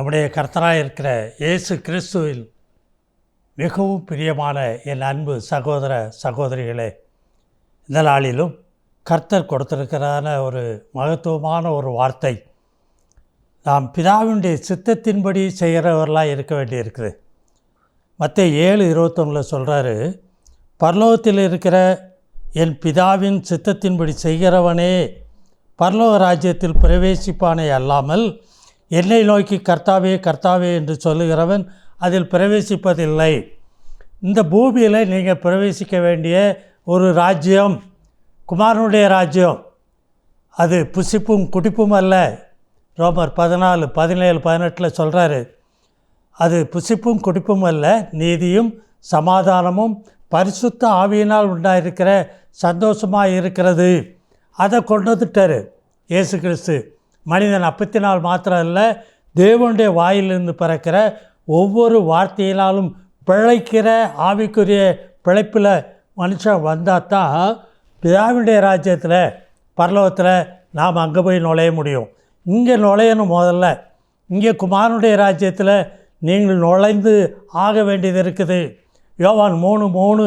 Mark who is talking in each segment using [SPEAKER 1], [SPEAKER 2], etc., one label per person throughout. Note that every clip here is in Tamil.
[SPEAKER 1] நம்முடைய கர்த்தராக இருக்கிற இயேசு கிறிஸ்துவில் மிகவும் பிரியமான என் அன்பு சகோதர சகோதரிகளே இந்த நாளிலும் கர்த்தர் கொடுத்திருக்கிறான ஒரு மகத்துவமான ஒரு வார்த்தை. நாம் பிதாவினுடைய சித்தத்தின்படி செய்கிறவர்களாக இருக்க வேண்டியிருக்குது மற்ற ஏழு இருபத்தொன்னில் சொல்கிறாரு பரலோகத்தில் இருக்கிற என் பிதாவின் சித்தத்தின்படி செய்கிறவனே பரலோக ராஜ்யத்தில் பிரவேசிப்பானே அல்லாமல் என்னை நோக்கி கர்த்தாவே கர்த்தாவே என்று சொல்லுகிறவன் அதில் பிரவேசிப்பதில்லை. இந்த பூமியில் நீங்கள் பிரவேசிக்க வேண்டிய ஒரு ராஜ்யம் குமாரனுடைய ராஜ்யம். அது புசிப்பும் குடிப்பும் அல்ல. ரோமர் பதினாலு பதினேழு பதினெட்டில் சொல்கிறாரு அது புசிப்பும் குடிப்பும் அல்ல நீதியும் சமாதானமும் பரிசுத்த ஆவியினால் உண்டாயிருக்கிற சந்தோஷமாக இருக்கிறது. அதை கொண்டு வந்துட்டார். இயேசு கிறிஸ்து. மனிதன் அப்பத்தினால் மாத்திரம் இல்லை தேவனுடைய வாயிலிருந்து பிறக்கிற ஒவ்வொரு வார்த்தையினாலும் பிழைக்கிற ஆவிக்குரிய பிழைப்பில் மனுஷன் வந்தால் தான் பிதாவினுடைய ராஜ்யத்தில் பரலோகத்தில் நாம் அங்கே போய் நுழைய முடியும். இங்கே நுழையணும் முதல்ல. இங்கே குமாரனுடைய ராஜ்யத்தில் நீங்கள் நுழைந்து ஆக வேண்டியது இருக்குது. யோவான் மூணு மூணு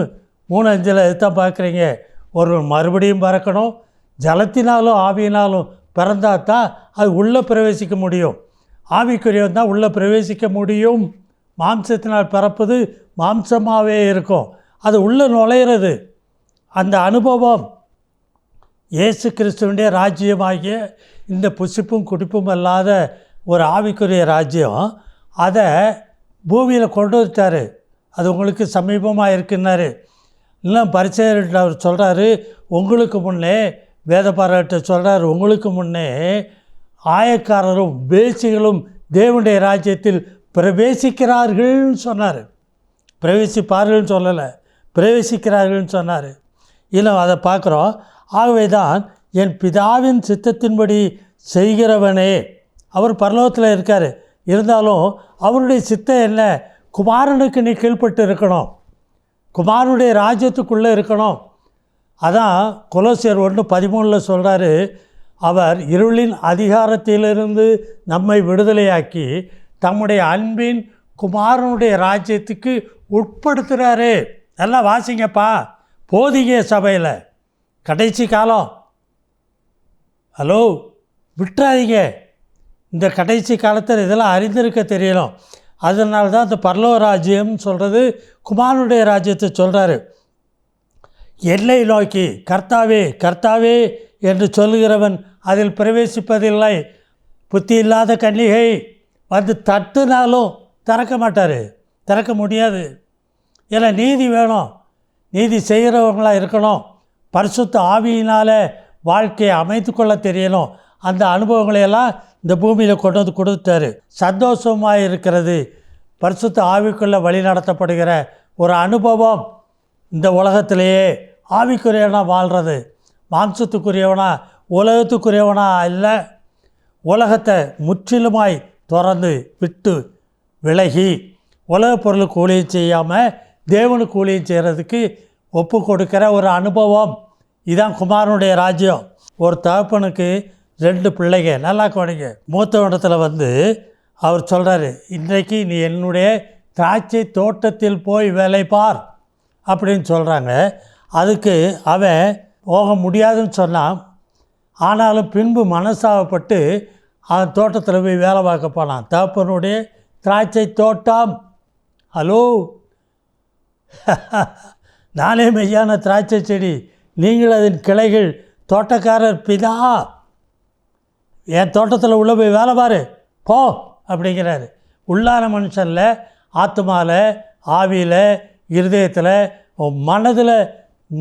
[SPEAKER 1] மூணு அஞ்சில் எதுதான் பார்க்குறீங்க? ஒரு மறுபடியும் பறக்கணும் ஜலத்தினாலும் ஆவியினாலும் பிறந்தால் தான் அது உள்ளே பிரவேசிக்க முடியும். ஆவிக்குரியவன் தான் உள்ளே பிரவேசிக்க முடியும். மாம்சத்தினால் பிறப்பது மாம்சமாகவே இருக்கும். அது உள்ளே நுழையிறது. அந்த அனுபவம் இயேசு கிறிஸ்துவனுடைய ராஜ்யமாகிய இந்த புசிப்பும் குடிப்பும் அல்லாத ஒரு ஆவிக்குரிய ராஜ்யம். அதை பூமியில் கொண்டு வச்சார் அது உங்களுக்கு சமீபமாக இருக்குன்னாரு. இன்னும் பரிசெயர்கிட்ட அவர் சொல்கிறாரு உங்களுக்கு முன்னே வேத பாராட்ட சொல்கிறார் உங்களுக்கு முன்னே ஆயக்காரரும் வேசிகளும் தேவனுடைய ராஜ்யத்தில் பிரவேசிக்கிறார்கள்னு சொன்னார். பிரவேசிப்பார்கள்னு சொல்லலை. பிரவேசிக்கிறார்கள்னு சொன்னார். இல்லை அதை பார்க்குறோம். ஆகவே தான் என் பிதாவின் சித்தத்தின்படி செய்கிறவனே. அவர் பரலோகத்தில் இருக்கார். இருந்தாலும் அவருடைய சித்தம் என்ன? குமாரனுக்கு நீ கீழ்பட்டு இருக்கணும். குமாரனுடைய ராஜ்யத்துக்குள்ளே இருக்கணும். அதான் குலோசியர் ஒன்று பதிமூணில் சொல்கிறாரு அவர் இருளின் அதிகாரத்திலிருந்து நம்மை விடுதலையாக்கி தம்முடைய அன்பின் குமாரனுடைய ராஜ்யத்துக்கு உட்படுத்துகிறாரு நல்லா வாசிங்கப்பா. போதிக சபையில். கடைசி காலம். ஹலோ விட்டுறாதீங்க. இந்த கடைசி காலத்தில் இதெல்லாம் அறிந்திருக்க தெரியணும். அதனால தான் அந்த பரலோ ராஜ்யம் சொல்கிறது குமாரனுடைய ராஜ்யத்தை சொல்கிறாரு எல்லை நோக்கி கர்த்தாவே கர்த்தாவே என்று சொல்லுகிறவன் அதில் பிரவேசிப்பதில்லை. புத்தி இல்லாத கன்னிகை வந்து தட்டுனாலும் திறக்க மாட்டார். திறக்க முடியாது. ஏன்னா நீதி வேணும். நீதி செய்கிறவங்களாக இருக்கணும். பரிசுத்த ஆவியினால் வாழ்க்கையை அமைத்து கொள்ள தெரியணும். அந்த அனுபவங்களையெல்லாம் இந்த பூமியில் கொண்டு வந்து கொடுத்துட்டாரு. சந்தோஷமாக இருக்கிறது. பரிசுத்த ஆவிக்குள்ளே வழி நடத்தப்படுகிற ஒரு அனுபவம் இந்த உலகத்திலேயே ஆவிக்குறையெல்லாம் வாழ்கிறது மாம்சத்துக்குரியவனா உலகத்துக்குரியவனா இல்லை உலகத்தை முற்றிலுமாய் திறந்து விட்டு விலகி உலக பொருளுக்கு ஊழியம் செய்யாமல் தேவனுக்கு ஊழியம் செய்கிறதுக்கு ஒப்பு கொடுக்கிற ஒரு அனுபவம். இதுதான் குமாரனுடைய ராஜ்யம். ஒரு தகப்பனுக்கு ரெண்டு பிள்ளைங்க. நல்லா கவனிங்க. மூத்த இடத்துல வந்து அவர் சொல்கிறாரு இன்றைக்கு நீ என்னுடைய திராட்சை தோட்டத்தில் போய் வேலை பார். அப்படின்னு சொல்கிறாங்க அதுக்கு அவன் போக முடியாதுன்னு சொன்னால் ஆனாலும் பின்பு மனசாகப்பட்டு அந்த தோட்டத்தில் போய் வேலை பார்க்க போனான். தகப்பனுடைய திராட்சை தோட்டம். ஹலோ? நானே மெய்யான திராட்சை செடி. நீங்கள் அதன் கிளைகள் தோட்டக்காரர் பிதா. என் தோட்டத்தில் உள்ளே போய் வேலை பாரு. போ அப்படிங்கிறாரு. உள்ளான மனுஷனில் ஆத்மாவில் ஆவியில் இருதயத்தில் மனதில்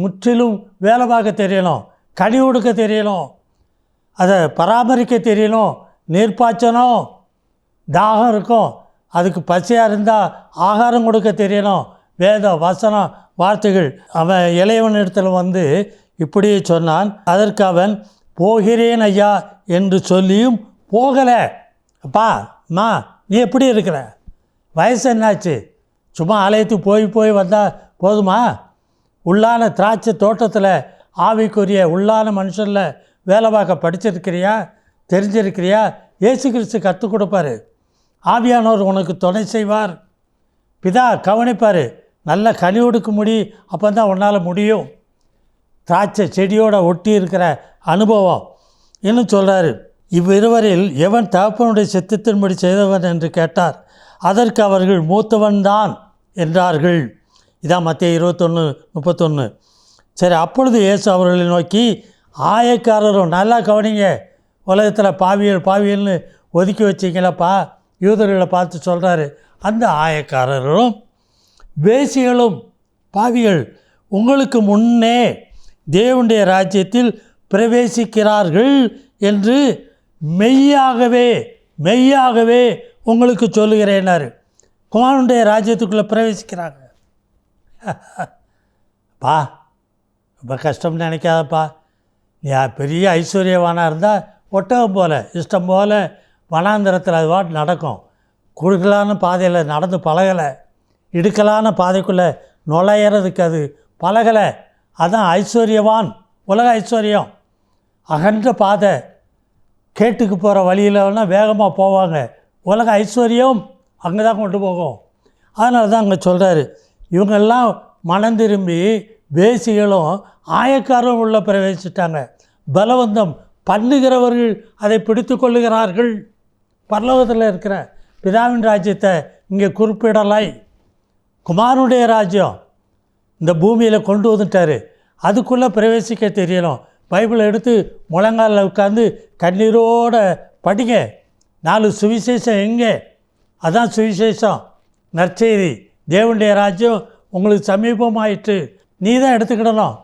[SPEAKER 1] முற்றிலும் வேலை பார்க்க தெரியணும் கனி கொடுக்க தெரியணும் அதை பராமரிக்க தெரியணும் நீர் பாய்ச்சணும் தாகம் இருக்கும். அதுக்கு பசியாக இருந்தால் ஆகாரம் கொடுக்க தெரியணும் வேத வசனம் வார்த்தைகள். அவன் இளையவன் இடத்துல வந்து இப்படியே சொன்னான் அதற்கு அவன் போகிறேன் ஐயா என்று சொல்லியும் போகலை. அப்பா அம்மா நீ எப்படி இருக்கிற? வயசு என்னாச்சு? சும்மா ஆலயத்துக்கு போய் போய் வந்தால் போதுமா? உள்ளான திராட்சை தோட்டத்தில் ஆவிக்குரிய உள்ளான மனுஷனில் வேலை பார்க்க படிச்சிருக்கிறியா? தெரிஞ்சிருக்கிறியா? இயேசு கிறிஸ்து கற்றுக் கொடுப்பாரு. ஆவியானவர் உனக்கு துணை செய்வார். பிதா கவனிப்பார். நல்ல கனி கொடுக்க முடி அப்போ தான் உன்னால் முடியும். திராட்சை செடியோட ஒட்டி இருக்கிற அனுபவம். இன்னும் சொல்கிறாரு இவ்விருவரில் எவன் தகப்பனுடைய சித்தத்தின்படி செய்தவன் என்று கேட்டார் அதற்கு அவர்கள் மூத்தவன்தான் என்றார்கள். இதான் மத்திய இருபத்தொன்று முப்பத்தொன்று சரி அப்பொழுது இயேசு அவர்களை நோக்கி ஆயக்காரரும் நல்லா கவனிங்க. உலகத்தில் பாவியல் பாவியல்னு ஒதுக்கி வச்சிங்களப்பா யூதர்களை பார்த்து சொல்கிறாரு அந்த ஆயக்காரரும் வேசிகளும் பாவிகள் உங்களுக்கு முன்னே தேவனுடைய ராஜ்யத்தில் பிரவேசிக்கிறார்கள் என்று மெய்யாகவே மெய்யாகவே உங்களுக்கு சொல்லுகிறேனாரு குமாரனுடைய ராஜ்யத்துக்குள்ளே பிரவேசிக்கிறாங்க பா ரொம்ப கஷ்டம்னு நினைக்காதப்பா. நீ பெரிய ஐஸ்வர்யவானாக இருந்தால் ஒட்டகம் போல் இஷ்டம் போல் வனாந்திரத்தில் அது பாட்டு நடக்கும். குறுகலான பாதையில் நடந்து பழகலை. இடுக்கலான பாதைக்குள்ளே நுழையிறதுக்கு அது பழகலை. அதுதான் ஐஸ்வர்யவான் உலக ஐஸ்வர்யம். அகன்ற பாதை கேட்டுக்கு போகிற வழியிலன்னா வேகமாக போவாங்க. உலக ஐஸ்வர்யம் அங்கே தான் கொண்டு போகும். அதனால தான் அங்கே சொல்கிறாரு இவங்கெல்லாம் மனம் திரும்பி வேசிகளும் ஆயக்காரரும் உள்ள பிரவேசிட்டாங்க பலவந்தம் பண்ணுகிறவர்கள் அதை பிடித்து கொள்ளுகிறார்கள். பரலோகத்தில் இருக்கிற பிதாவின் ராஜ்யத்தை இங்கே குறிப்பிடலை குமாரனுடைய ராஜ்யம் இந்த பூமியில் கொண்டு வந்துட்டார். அதுக்குள்ளே பிரவேசிக்க தெரியணும். பைபிளை எடுத்து முழங்காலில் உட்காந்து கண்ணீரோட படிங்க. நாலு சுவிசேஷம் எங்கே? அதான் சுவிசேஷம். நற்செய்தி. தேவனுடைய ராஜ்யம் உங்களுக்கு சமீபமாயிற்று. நீ தான் எடுத்துக்கிடணும்.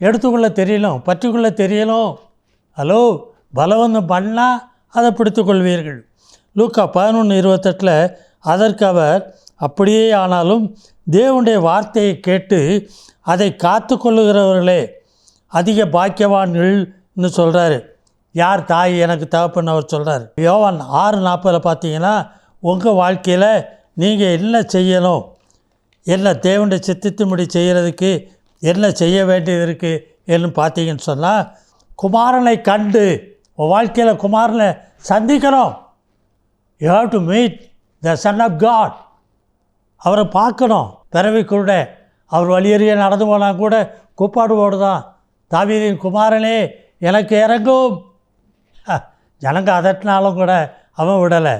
[SPEAKER 1] எடுத்துக்கொள்ள தெரியலும் பற்றிக்கொள்ள தெரியலும். ஹலோ பலவந்தம் பண்ணால் அதை பிடித்துக்கொள்வீர்கள். லூக்கா பதினொன்று இருபத்தெட்டில் அதற்கு அவர் அப்படியே ஆனாலும் தேவனுடைய வார்த்தையை கேட்டு அதை காத்து கொள்ளுகிறவர்களே அதிக பாக்கியவான்கள்னு சொல்கிறாரு யார் தாய் எனக்கு தகப்பன்னு அவர் சொல்கிறார் யோவான் ஆறு நாற்பதில் பார்த்தீங்கன்னா உங்கள் வாழ்க்கையில் நீங்கள் என்ன செய்யணும்? என்ன தேவனுடைய சித்தித்தும்படி செய்கிறதுக்கு என்ன செய்ய வேண்டியது இருக்குது என்று பார்த்தீங்கன்னு சொன்னால் குமாரனை கண்டு உன் வாழ்க்கையில் குமாரனை சந்திக்கணும். You have to meet the son of God அவரை பார்க்கணும். பிறவி கூட அவர் வழியறிய நடந்து போனால் கூட கூப்பாடுவோடு தான் தாவீதின் குமாரனே எனக்கு இறங்கும். ஜனங்க அதட்டினாலும் கூட அவன் விடலை.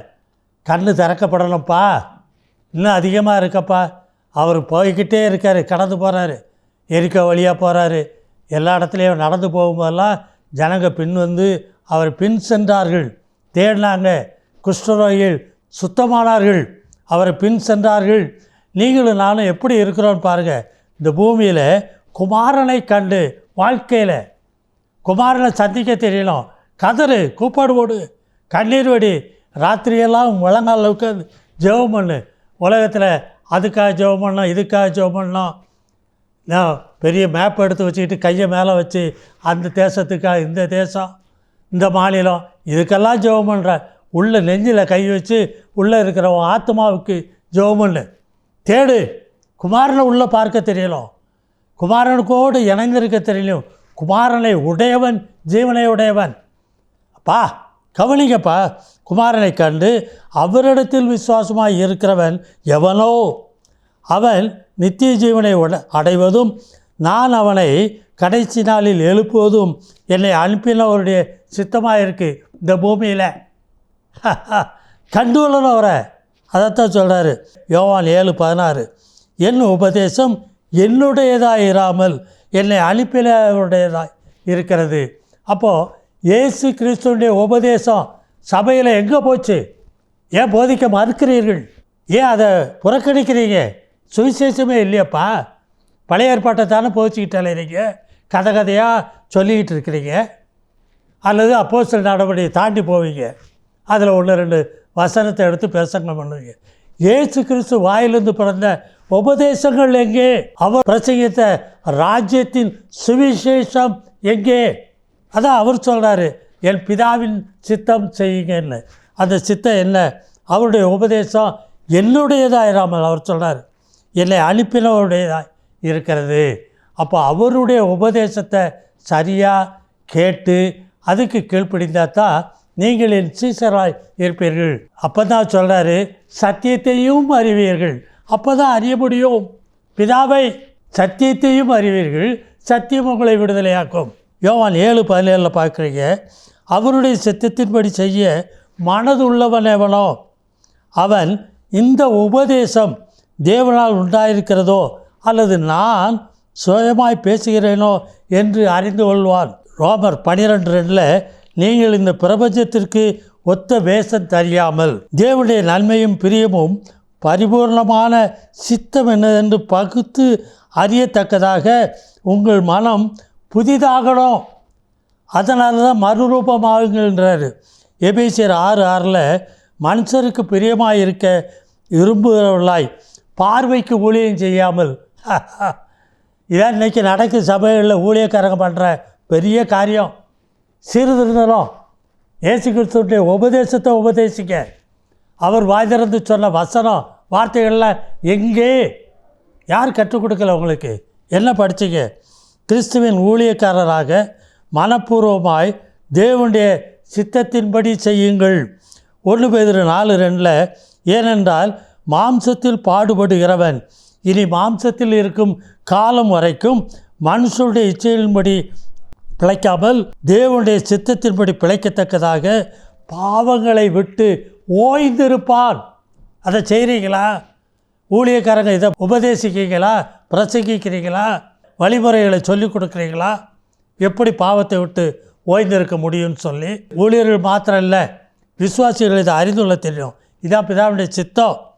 [SPEAKER 1] கண்ணு திறக்கப்படணும்ப்பா இன்னும் அதிகமாக இருக்கப்பா. அவர் போய்கிட்டே இருக்கார் கடந்து போகிறாரு எரிக்க வழியாக போகிறாரு எல்லா இடத்துலையும் நடந்து போகும்போதெல்லாம் ஜனங்க பின் வந்து அவர் பின் சென்றார்கள். தேடினாங்க. குஷ்டரோகிகள் சுத்தமானார்கள். அவரை பின் சென்றார்கள். நீங்களும் நானும் எப்படி இருக்கிறோன்னு பாருங்கள் இந்த பூமியில் குமாரனை கண்டு வாழ்க்கையில் குமாரனை சந்திக்க தெரியணும். கதறு கூப்பாடு போடு கண்ணீர் வடி ராத்திரியெல்லாம் முழங்கால உட்காந்து ஜெபம் பண்ணு. உலகத்தில் அதுக்காக ஜெபம் பண்ணோம் இதுக்காக ஜெபம் பண்ணோம் நான் பெரிய மேப் எடுத்து வச்சுக்கிட்டு கையை மேலே வச்சு அந்த தேசத்துக்காக இந்த தேசம் இந்த மாநிலம் இதுக்கெல்லாம் ஜெபம் பண்ணுற உள்ள நெஞ்சில் கை வச்சு உள்ளே இருக்கிற ஆத்மாவுக்கு ஜெபம் பண்ணு. தேடு. குமாரனை உள்ளே பார்க்க தெரியலும் குமாரனுக்கோடு இணைந்திருக்க தெரியலும் குமாரனை உடையவன் ஜீவனை உடையவன். அப்பா கவனிங்கப்பா. குமாரனை கண்டு அவரிடத்தில் விசுவாசமாய் இருக்கிறவன் எவனோ? அவன் நித்திய ஜீவனை உட அடைவதும் நான் அவனை கடைசி நாளில் எழுப்புவதும் என்னை அனுப்பினவருடைய சித்தமாக இருக்குது இந்த பூமியில். கண்டு கொள்ளணும் அவரை. அதைத்தான் சொல்கிறாரு யோவான் ஏழு பதினாறு. என் உபதேசம் என்னுடையதாக இராமல் என்னை அனுப்பினவருடையதாக இருக்கிறது. அப்போது இயேசு கிறிஸ்துவனுடைய உபதேசம் சபையில் எங்கே போச்சு? ஏன் போதிக்க மறுக்கிறீர்கள்? ஏன் அதை புறக்கணிக்கிறீங்க? சுவிசேஷமே இல்லையப்பா. பழைய ஏற்பாட்டை தானே போதிச்சுக்கிட்டு நீங்கள் கதை கதையாக சொல்லிக்கிட்டு இருக்கிறீங்க. அல்லது அப்போஸ்தலர் நடவடிக்கை தாண்டி போவீங்க. அதில் ஒன்று ரெண்டு வசனத்தை எடுத்து பிரசங்கம் பண்ணுவீங்க. ஏசு கிறிஸ்து வாயிலிருந்து பிறந்த உபதேசங்கள் எங்கே? அவர் பிரசங்கித்த ராஜ்யத்தின் சுவிசேஷம் எங்கே? அதான் அவர் சொல்கிறாரு என் பிதாவின் சித்தம் செய்யுங்கன்னு. அந்த சித்தம் என்ன? அவருடைய உபதேசம் என்னுடையதாக இராமல் அவர் சொல்கிறார் என்னை அனுப்பினவருடையதாக இருக்கிறது. அப்போ அவருடைய உபதேசத்தை சரியாக கேட்டு அதுக்கு கீழ்ப்பிடிந்தால் தான் நீங்கள் என் சீசராய் இருப்பீர்கள். அப்போ தான் சொல்கிறாரு சத்தியத்தையும் அறிவீர்கள். அப்போ தான் அறிய முடியும். பிதாவை சத்தியத்தையும் அறிவீர்கள். சத்தியம் உங்களை விடுதலையாக்கும். யோவான் ஏழு பதினேழில் பார்க்குறீங்க. அவருடைய சித்தத்தின்படி செய்ய மனதுள்ளவன் எவனோ அவன் இந்த உபதேசம் தேவனால் உண்டாயிருக்கிறதோ? அல்லது நான் சுயமாய் பேசுகிறேனோ? என்று அறிந்து கொள்வான். ரோமர் பனிரெண்டு ரெண்டில் நீங்கள் இந்த பிரபஞ்சத்திற்கு ஒத்த வேஷம் தெரியாமல் தேவனுடைய நன்மையும் பிரியமும் பரிபூர்ணமான சித்தம் என்னதென்று பகுத்து அறியத்தக்கதாக உங்கள் மனம் புதிதாகணும். அதனால தான் மறுரூபமாகுங்கன்றார் எபேசியர் ஆறு ஆறில் மனுஷருக்கு பிரியமாக இருக்க விரும்புகிறவர்களாய் பார்வைக்கு ஊழியம் செய்யாமல் இதான் இன்றைக்கி நடக்கும் சபைகளில் ஊழியக்காரங்க பண்ணுற பெரிய காரியம். சீர்திருந்தனம் இயேசு கிறிஸ்துடைய உபதேசத்தை உபதேசிக்க அவர் வாய் திறந்து சொன்ன வசனம் வார்த்தைகள்லாம் எங்கே? யார் கற்றுக் கொடுக்கல உங்களுக்கு? என்ன படிச்சிங்க? கிறிஸ்துவின் ஊழியக்காரராக மனப்பூர்வமாய் தேவனுடைய சித்தத்தின்படி செய்யுங்கள். ஒன்று பேர் நாலு ரெண்டில் ஏனென்றால் மாம்சத்தில் பாடுபடுகிறவன் இனி மாம்சத்தில் இருக்கும் காலம் வரைக்கும் மனுஷனுடைய இச்சையின்படி பிழைக்காமல் தேவனுடைய சித்தத்தின்படி பிழைக்கத்தக்கதாக பாவங்களை விட்டு ஓய்ந்திருப்பான். அதை செய்கிறீங்களா ஊழியக்காரங்க இதை உபதேசிக்கிறீங்களா? பிரசங்கிக்கிறீங்களா? வழிமுறைகளை சொல்லிக் கொடுக்குறீங்களா? எப்படி பாவத்தை விட்டு ஓய்ந்திருக்க முடியும்னு சொல்லி ஊழியர்கள் மாத்திரம் இல்லை விசுவாசிகள் இதை அறிந்துள்ள தெரியும். இதான் பிதாவுடைய சித்தம்.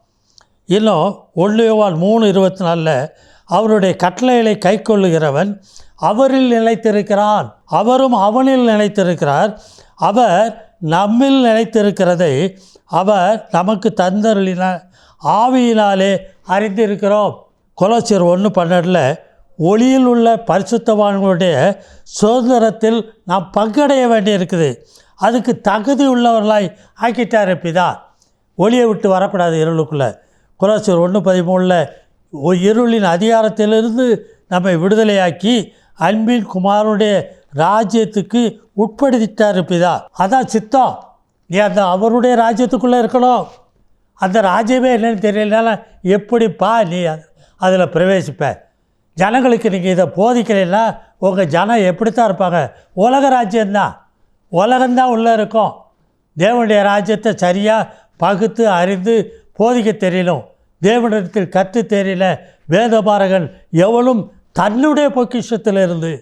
[SPEAKER 1] இன்னும் ஒன்றியவால் மூணு இருபத்தி நாலில் அவருடைய கட்டளைகளை கை கொள்ளுகிறவன் அவரில் நிலைத்திருக்கிறான். அவரும் அவனில் நிலைத்திருக்கிறார். அவர் நம்மில் நிலைத்திருக்கிறதை அவர் நமக்கு தந்தருளின ஆவியினாலே அறிந்திருக்கிறோம். கொலோசியர் ஒன்று பன்னெண்டில் ஒளியில் உள்ள பரிசுத்தவான்களுடைய சுதந்திரத்தில் நாம் பங்கடைய வேண்டியிருக்குது. அதுக்கு தகுதி உள்ளவர்களாய் ஆக்கிட்டார் பிதா. ஒளியை விட்டு வரக்கூடாது இருளுக்குள்ளே. குலசூர் ஒன்று பதிமூணில் இருளின் அதிகாரத்திலிருந்து நம்மை விடுதலையாக்கி அன்பின் குமாரனுடைய ராஜ்யத்துக்கு உட்படுத்திட்டார் பிதா. அதான் சித்தம். நீ அந்த அவருடைய ராஜ்யத்துக்குள்ளே இருக்கணும். அந்த ராஜ்யமே என்னன்னு தெரியலனால எப்படிப்பா நீ அதில் பிரவேசிப்ப. ஜனங்களுக்கு நீங்கள் இதை போதிக்கலைன்னா உங்கள் ஜனம் எப்படித்தான் இருப்பாங்க? உலக ராஜ்யம்தான் உலகம்தான் உள்ளே இருக்கும். தேவனுடைய ராஜ்யத்தை சரியாக பகுத்து அறிந்து போதிக்க தெரியலும். தேவனிடத்தில் கற்று தெரியல. வேதபாரகன் எவளும் தன்னுடைய பொக்கிஷத்தில் இருந்து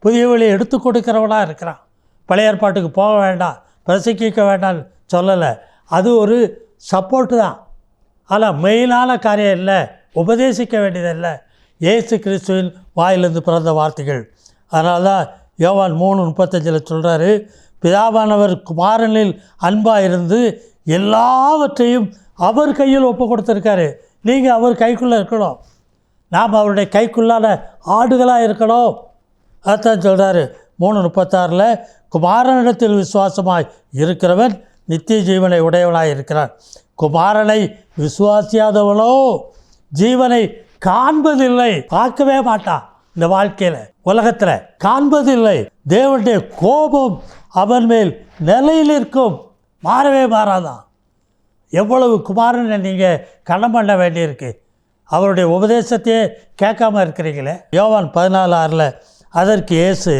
[SPEAKER 1] புதிய வழியை எடுத்து கொடுக்கிறவனாக இருக்கிறான். பழைய ஏற்பாட்டுக்கு போக வேண்டாம். பிரசங்கிக்க வேண்டாம்னு சொல்லலை. அது ஒரு சப்போர்ட்டு தான். ஆனால் மெயினான காரியம் இல்லை உபதேசிக்க வேண்டியதில்லை. இயேசு கிறிஸ்துவின் வாயிலிருந்து பிறந்த வார்த்தைகள். அதனால தான் யோவான் மூணு முப்பத்தஞ்சில் சொல்கிறாரு பிதாவானவர் குமாரனில் அன்பாக இருந்து எல்லாவற்றையும் அவர் கையில் ஒப்பு கொடுத்துருக்காரு நீங்கள் அவர் கைக்குள்ளே இருக்கணும். நாம் அவருடைய கைக்குள்ளான ஆடுகளாக இருக்கணும். அதான் சொல்கிறாரு மூணு முப்பத்தாறில் குமாரனிடத்தில் விசுவாசமாய் இருக்கிறவன் நித்திய ஜீவனை உடையவனாக இருக்கிறான். குமாரனை விசுவாசியாதவனோ ஜீவனை காண்பதில்லை. பார்க்கவே மாட்டான் இந்த வாழ்க்கையில் உலகத்தில். காண்பதில்லை. தேவனுடைய கோபம் அவன் மேல் நிலையில் இருக்கும். மாறவே மாறாதான் எவ்வளவு குமாரனை நீங்கள் கணம் பண்ண வேண்டியிருக்கு. அவருடைய உபதேசத்தையே கேட்காம இருக்கிறீங்களே. யோவான் பதினாலு ஆறில் அதற்கு இயேசு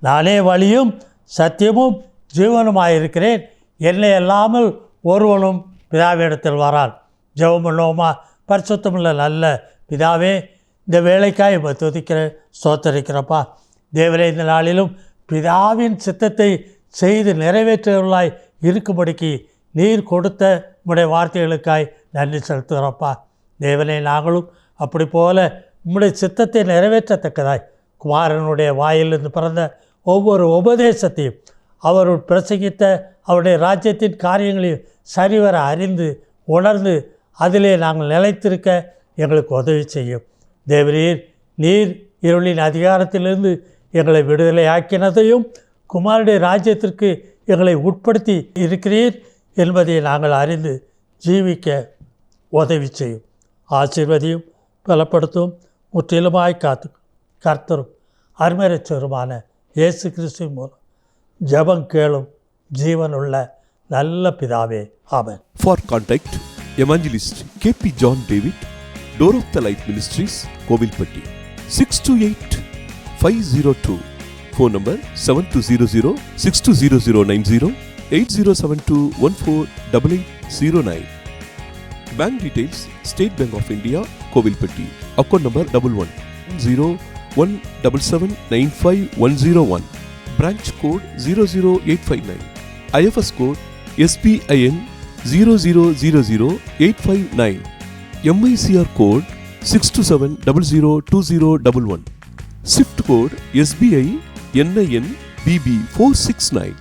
[SPEAKER 1] நானே வழியும் சத்தியமும் ஜீவனுமாயிருக்கிறேன் என்னை அல்லாமல் ஒருவனும் பிதாவிடத்தில் வரான். ஜெவம் பண்ணுவோமா? பரிசுத்தமில்ல நல்ல பிதாவே இந்த வேலைக்காய் இப்போ துதிக்கிற சோத்தரிக்கிறப்பா தேவரே இந்த நாளிலும் பிதாவின் சித்தத்தை செய்து நிறைவேற்றுவர்களாய் இருக்கும்படிக்கு நீர் கொடுத்த உம்முடைய வார்த்தைகளுக்காய் நன்றி செலுத்துகிறோப்பா. தேவனே நாங்களும் அப்படி போல உம்முடைய சித்தத்தை நிறைவேற்றத்தக்கதாய் குமாரனுடைய வாயிலிருந்து பிறந்த ஒவ்வொரு உபதேசத்தையும் அவர் பிரசங்கித்த அவருடைய ராஜ்யத்தின் காரியங்களையும் சரிவர அறிந்து உணர்ந்து அதிலே நாங்கள் நிலைத்திருக்க எங்களுக்கு உதவி செய்யும். தேவரீர் நீர் இருளின் அதிகாரத்திலிருந்து எங்களை விடுதலை ஆக்கினதையும் குமாருடைய ராஜ்யத்திற்கு எங்களை உட்படுத்தி இருக்கிறீர் என்பதை நாங்கள் அறிந்து ஜீவிக்க உதவி செய்யும். ஆசீர்வதியும் பலப்படுத்தும். முற்றிலுமாய் காத்து கர்த்தரும் அருமரச்சருமான இயேசு கிறிஸ்து மூலம் ஜெபம் கேளும் ஜீவனுள்ள நல்ல பிதாவே. ஆமென்.
[SPEAKER 2] Door of the light ministries Kovilpatti six two eight five zero two phone number seven two zero zero six two zero zero nine zero eight zero seven two one four double eight zero nine bank details State Bank of India Kovilpatti account number double one zero one double seven nine five one zero one branch code zero zero eight five nine IFS code SBIN zero zero zero zero eight five nine MICR code six two seven double zero two zero double one swift code SBI NIN BB four six nine